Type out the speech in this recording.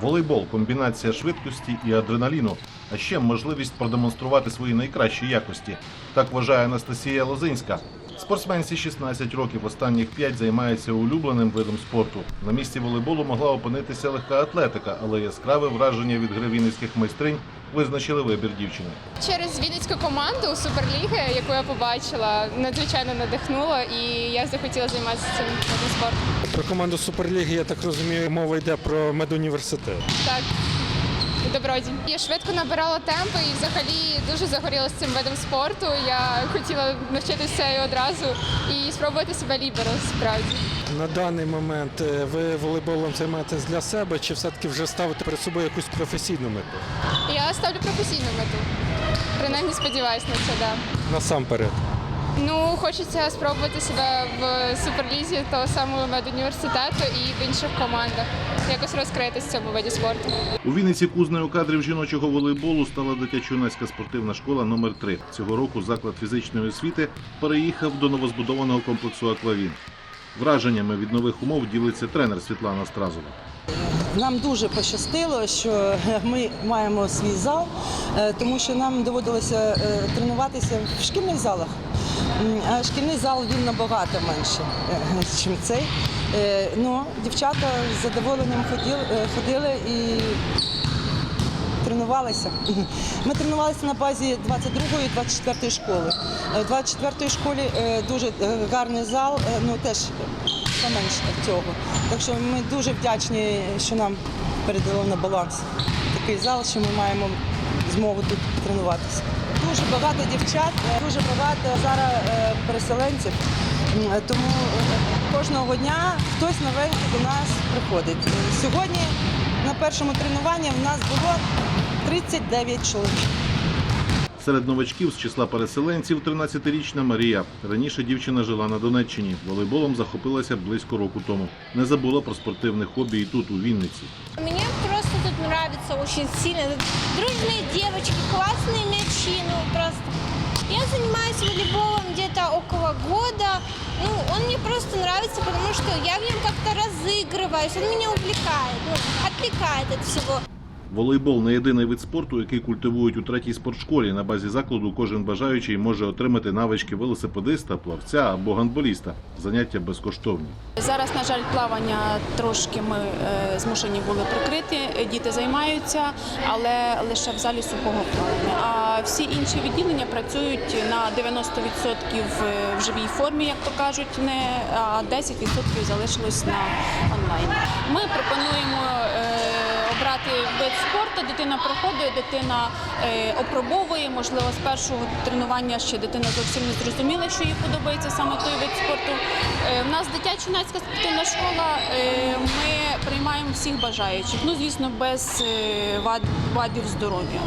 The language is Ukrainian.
Волейбол комбінація швидкості і адреналіну, а ще можливість продемонструвати свої найкращі якості. Так вважає Анастасія Лозинська. Спортсменці 16 років, останніх 5 займається улюбленим видом спорту. На місці волейболу могла опинитися легка атлетика, але яскраве враження від гри вінницьких майстринь визначили вибір дівчини. Через Вінницьку команду Суперліги, яку я побачила, надзвичайно надихнула, і я захотіла займатися цим спортом. Про команду Суперліги, я так розумію, мова йде про медуніверситет. Так. Доброді. Я швидко набирала темпи і взагалі дуже загорілася цим видом спорту. Я хотіла навчитися і одразу і спробувати себе ліберо справді. На даний момент е, ви волейболом займаєтесь для себе чи все-таки вже ставите перед собою якусь професійну мету? Я ставлю професійну мету. Принаймні сподіваюся на це, да. Насамперед. Ну, хочеться спробувати себе в суперлізі того самого медуніверситету і в інших командах. Якось розкритися в цьому виді спорту. У Вінниці кузнею кадрів жіночого волейболу стала дитячо-юнацька спортивна школа номер 3 Цього року заклад фізичної освіти переїхав до новозбудованого комплексу Аквавін. Враженнями від нових умов ділиться тренер Світлана Стразова. Нам дуже пощастило, що ми маємо свій зал, е, тому що нам доводилося е, тренуватися в шкільних залах. Шкільний зал він набагато менше, ніж цей. Е, Ну, дівчата з задоволенням ходили, е, і тренувалися. Ми тренувалися на базі 22-ї, 24-ї школи. Е, В 24-ї школі дуже гарний зал, ну теж поменше цього. Так що ми дуже вдячні, що нам передали на баланс такий зал, що ми маємо змогу тут тренуватися. Дуже багато дівчат, е, дуже багато зараз е, переселенців. Тому е, кожного дня хтось новенький до нас приходить. Сьогодні на першому тренуванні в нас було 39 чоловік. Серед новачків з числа переселенців 13-річна Марія. Раніше дівчина жила на Донеччині. Волейболом захопилася близько року тому. Не забула про спортивне хобі і тут, у Вінниці. Тут нравится очень сильно. Тут дружные девочки, классные мячи, ну просто. Я занимаюсь волейболом где-то около года. Ну, он мне просто нравится, потому что я в нем как-то разыгрываюсь, он меня увлекает, ну, отвлекает от всего. Волейбол не єдиний вид спорту, який культивують у третій спортшколі. На базі закладу кожен бажаючий може отримати навички велосипедиста, плавця або гандболіста. Заняття безкоштовні. Зараз, на жаль, плавання трошки ми е, змушені були прикрити. Діти займаються, але лише в залі сухого плавання. А всі інші відділення працюють на 90% в живій формі, як то кажуть, а 10% залишилось на онлайн. Ми пропонуємо. Е, Обрати вид спорту, дитина проходить, дитина е, опробовує. Можливо, з першого тренування ще дитина зовсім не зрозуміла, що їй подобається саме той вид спорту. Е, У нас дитячо-юнацька спортивна школа. е, Ми приймаємо всіх бажаючих. Ну, звісно, без е, вад- вадів здоров'я.